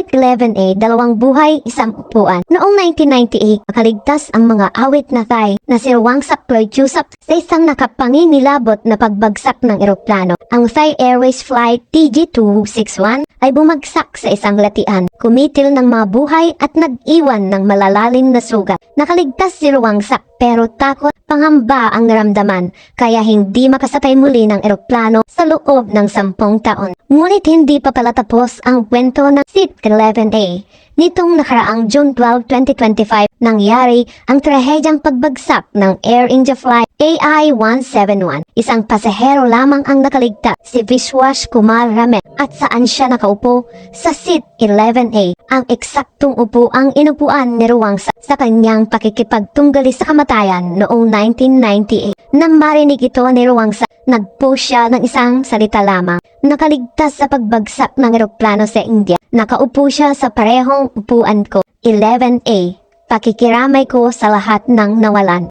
Seat 11A, dalawang buhay, isang upuan. Noong 1998, makaligtas ang mga awit na Thai na si Wangsak Ploychusap sa isang nakapangingilabot na pagbagsak ng eroplano. Ang Thai Airways Flight TG261 ay bumagsak sa isang latian, kumitil ng mga buhay at nag-iwan ng malalalim na sugat. Nakaligtas si Ruwangsak pero takot panghamba ang naramdaman kaya hindi makasakay muli ng eroplano sa loob ng sampung taon. Ngunit hindi pa pala tapos ang kwento ng SIT 11A. Nitong nakaraang June 12, 2025, nangyari ang trahedyang pagbagsak ng Air India Flight AI-171. Isang pasahero lamang ang nakaligtas, si Vishwash Kumar Ramen. At saan siya nakaupo? Sa SIT 11 eh, ang eksaktong upo ang inupuan ni Ruang sa, sa kanyang pakikipagtunggali sa kamatayan noong 1998. Nang marinig ito ni Ruang sa, nagpost siya ng isang salita lamang. Nakaligtas sa pagbagsak ng eroplano sa India. Nakaupo siya sa parehong upuan ko. 11A. Pakikiramay ko sa lahat ng nawalan.